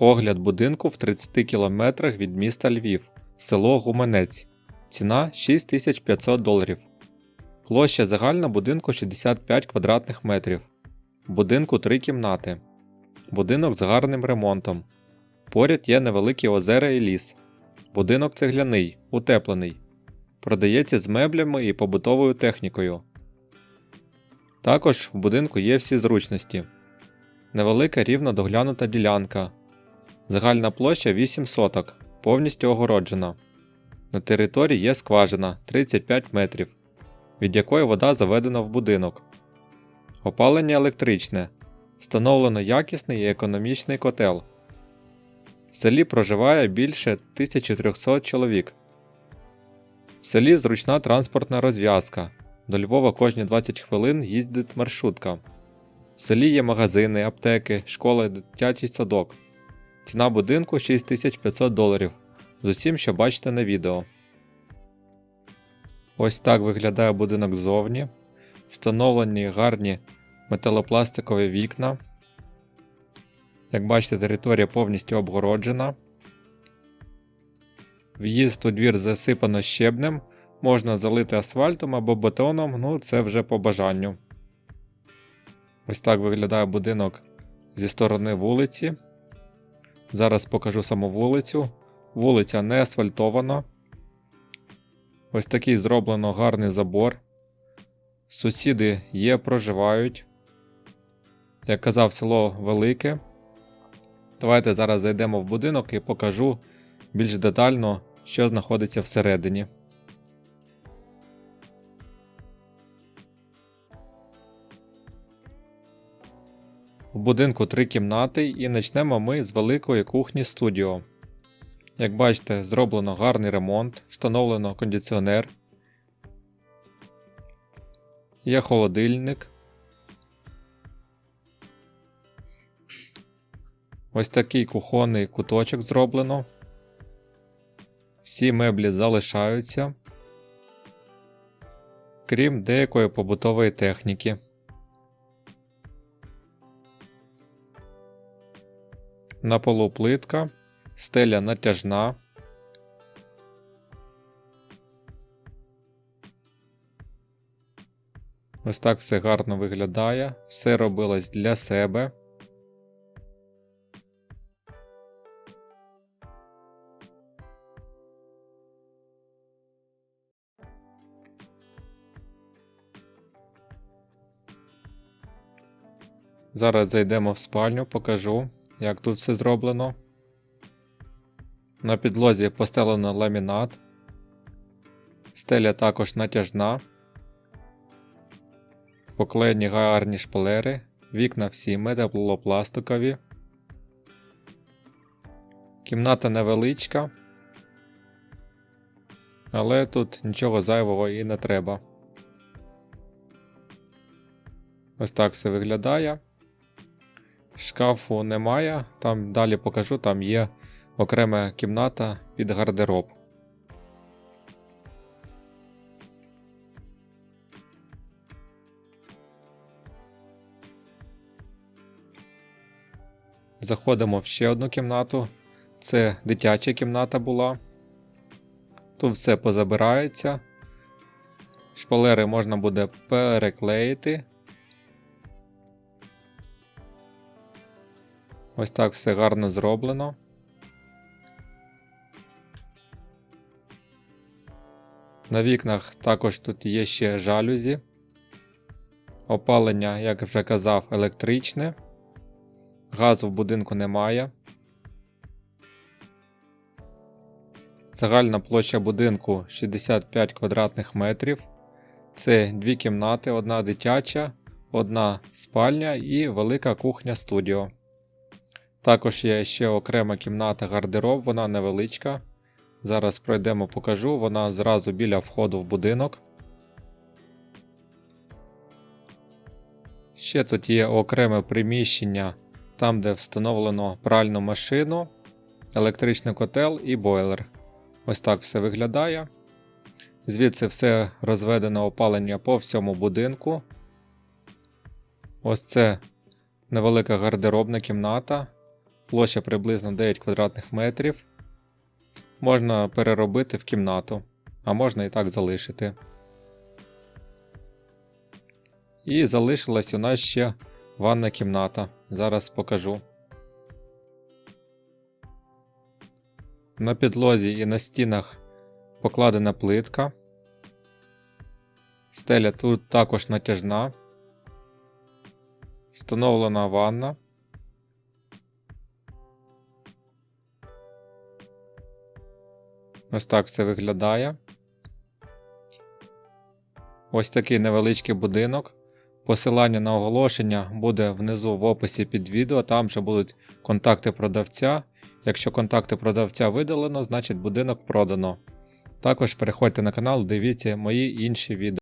Огляд будинку в 30 кілометрах від міста Львів, село Гуменець. Ціна 6500 доларів. Площа загальна будинку 65 квадратних метрів. Будинку 3 кімнати. Будинок з гарним ремонтом. Поряд є невеликі озера і ліс. Будинок цегляний, утеплений. Продається з меблями і побутовою технікою. Також в будинку є всі зручності. Невелика рівно доглянута ділянка. Загальна площа 8 соток, повністю огороджена. На території є скважина 35 метрів, від якої вода заведена в будинок. Опалення електричне. Встановлено якісний і економічний котел. В селі проживає більше 1300 чоловік. В селі зручна транспортна розв'язка. До Львова кожні 20 хвилин їздить маршрутка. В селі є магазини, аптеки, школа, дитячий садок. Ціна будинку 6500 доларів з усім, що бачите на відео. Ось так виглядає будинок ззовні. Встановлені гарні металопластикові вікна. Як бачите, територія повністю обгороджена. В'їзд у двір засипано щебнем, можна залити асфальтом або бетоном, ну це вже по бажанню. Ось так виглядає будинок зі сторони вулиці. Зараз покажу саму вулицю. Вулиця не асфальтована. Ось такий зроблено гарний забор. Сусіди є, проживають. Як казав, село велике. Давайте зараз зайдемо в будинок і покажу більш детально, що знаходиться всередині. В будинку три кімнати і почнемо ми з великої кухні студіо. Як бачите, зроблено гарний ремонт, встановлено кондиціонер. Є холодильник. Ось такий кухонний куточок зроблено. Всі меблі залишаються, крім деякої побутової техніки. На полу плитка, стеля натяжна. Ось так все гарно виглядає, все робилось для себе. Зараз зайдемо в спальню, покажу, як тут все зроблено. На підлозі постелено ламінат. Стеля також натяжна. Поклеєні гарні шпалери, вікна всі металопластикові. Кімната невеличка, але тут нічого зайвого і не треба. Ось так все виглядає. Шкафу немає, там далі покажу, там є окрема кімната під гардероб. Заходимо в ще одну кімнату. Це дитяча кімната була. Тут все позабирається. Шпалери можна буде переклеїти. Ось так все гарно зроблено. На вікнах також тут є ще жалюзі. Опалення, як вже казав, електричне. Газу в будинку немає. Загальна площа будинку 65 квадратних метрів. Це дві кімнати, одна дитяча, одна спальня і велика кухня студіо. Також є ще окрема кімната гардероб, вона невеличка. Зараз пройдемо покажу, вона зразу біля входу в будинок. Ще тут є окреме приміщення, там де встановлено пральну машину, електричний котел і бойлер. Ось так все виглядає. Звідси все розведено опалення по всьому будинку. Ось це невелика гардеробна кімната. Площа приблизно 9 квадратних метрів. Можна переробити в кімнату, а можна і так залишити. І залишилась у нас ще ванна кімната. Зараз покажу. На підлозі і на стінах покладена плитка. Стеля тут також натяжна. Встановлена ванна. Ось так це виглядає. Ось такий невеличкий будинок. Посилання на оголошення буде внизу в описі під відео, там вже будуть контакти продавця. Якщо контакти продавця видалено, значить будинок продано. Також переходьте на канал, дивіться мої інші відео.